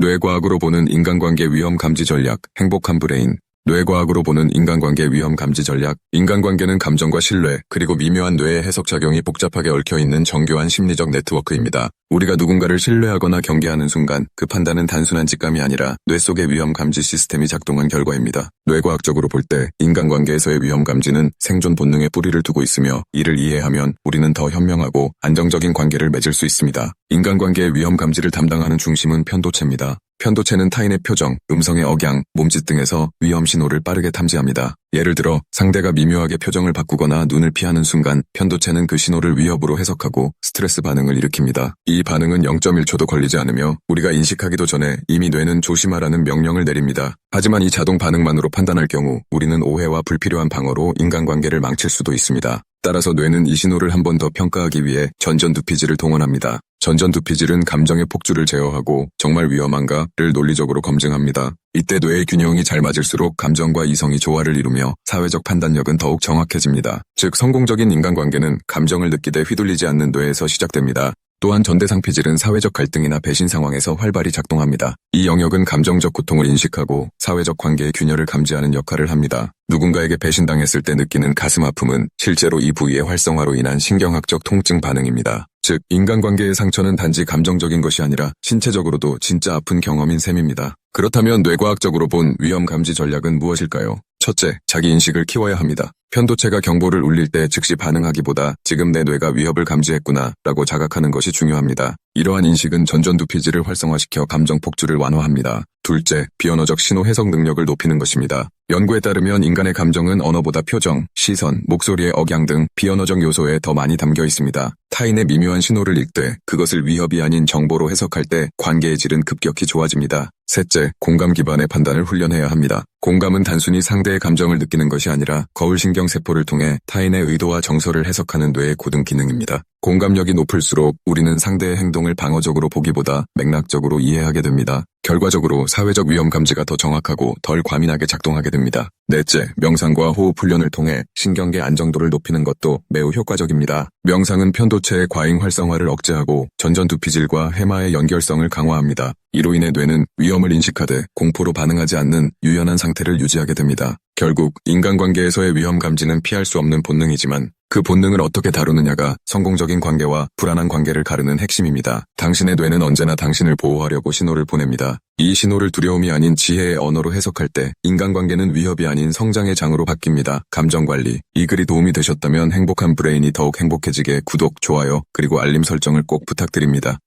뇌과학으로 보는 인간관계 위험 감지 전략, 행복한 브레인. 뇌과학으로 보는 인간관계 위험 감지 전략. 인간관계는 감정과 신뢰, 그리고 미묘한 뇌의 해석작용이 복잡하게 얽혀있는 정교한 심리적 네트워크입니다. 우리가 누군가를 신뢰하거나 경계하는 순간 그 판단은 단순한 직감이 아니라 뇌 속의 위험 감지 시스템이 작동한 결과입니다. 뇌과학적으로 볼 때 인간관계에서의 위험 감지는 생존 본능에 뿌리를 두고 있으며 이를 이해하면 우리는 더 현명하고 안정적인 관계를 맺을 수 있습니다. 인간관계의 위험 감지를 담당하는 중심은 편도체입니다. 편도체는 타인의 표정, 음성의 억양, 몸짓 등에서 위험 신호를 빠르게 탐지합니다. 예를 들어 상대가 미묘하게 표정을 바꾸거나 눈을 피하는 순간 편도체는 그 신호를 위협으로 해석하고 스트레스 반응을 일으킵니다. 이 반응은 0.1초도 걸리지 않으며 우리가 인식하기도 전에 이미 뇌는 조심하라는 명령을 내립니다. 하지만 이 자동 반응만으로 판단할 경우 우리는 오해와 불필요한 방어로 인간관계를 망칠 수도 있습니다. 따라서 뇌는 이 신호를 한 번 더 평가하기 위해 전전두피질을 동원합니다. 전전두피질은 감정의 폭주를 제어하고 정말 위험한가를 논리적으로 검증합니다. 이때 뇌의 균형이 잘 맞을수록 감정과 이성이 조화를 이루며 사회적 판단력은 더욱 정확해집니다. 즉 성공적인 인간관계는 감정을 느끼되 휘둘리지 않는 뇌에서 시작됩니다. 또한 전대상피질은 사회적 갈등이나 배신 상황에서 활발히 작동합니다. 이 영역은 감정적 고통을 인식하고 사회적 관계의 균열을 감지하는 역할을 합니다. 누군가에게 배신당했을 때 느끼는 가슴 아픔은 실제로 이 부위의 활성화로 인한 신경학적 통증 반응입니다. 즉, 인간관계의 상처는 단지 감정적인 것이 아니라 신체적으로도 진짜 아픈 경험인 셈입니다. 그렇다면 뇌과학적으로 본 위험 감지 전략은 무엇일까요? 첫째, 자기 인식을 키워야 합니다. 편도체가 경보를 울릴 때 즉시 반응하기보다 지금 내 뇌가 위협을 감지했구나 라고 자각하는 것이 중요합니다. 이러한 인식은 전전두피질을 활성화시켜 감정 폭주를 완화합니다. 둘째, 비언어적 신호 해석 능력을 높이는 것입니다. 연구에 따르면 인간의 감정은 언어보다 표정, 시선, 목소리의 억양 등 비언어적 요소에 더 많이 담겨 있습니다. 타인의 미묘한 신호를 읽되 그것을 위협이 아닌 정보로 해석할 때 관계의 질은 급격히 좋아집니다. 셋째, 공감 기반의 판단을 훈련해야 합니다. 공감은 단순히 상대의 감정을 느끼는 것이 아니라 거울신경 세포를 통해 타인의 의도와 정서를 해석하는 뇌의 고등 기능입니다. 공감력이 높을수록 우리는 상대의 행동을 방어적으로 보기보다 맥락적으로 이해하게 됩니다. 결과적으로 사회적 위험 감지가 더 정확하고 덜 과민하게 작동하게 됩니다. 넷째, 명상과 호흡 훈련을 통해 신경계 안정도를 높이는 것도 매우 효과적입니다. 명상은 편도체의 과잉 활성화를 억제하고 전전두피질과 해마의 연결성을 강화합니다. 이로 인해 뇌는 위험을 인식하되 공포로 반응하지 않는 유연한 상태를 유지하게 됩니다. 결국 인간관계에서의 위험 감지는 피할 수 없는 본능이지만 그 본능을 어떻게 다루느냐가 성공적인 관계와 불안한 관계를 가르는 핵심입니다. 당신의 뇌는 언제나 당신을 보호하려고 신호를 보냅니다. 이 신호를 두려움이 아닌 지혜의 언어로 해석할 때 인간관계는 위협이 아닌 성장의 장으로 바뀝니다. 감정관리. 이 글이 도움이 되셨다면 행복한 브레인이 더욱 행복해지게 구독, 좋아요, 그리고 알림 설정을 꼭 부탁드립니다.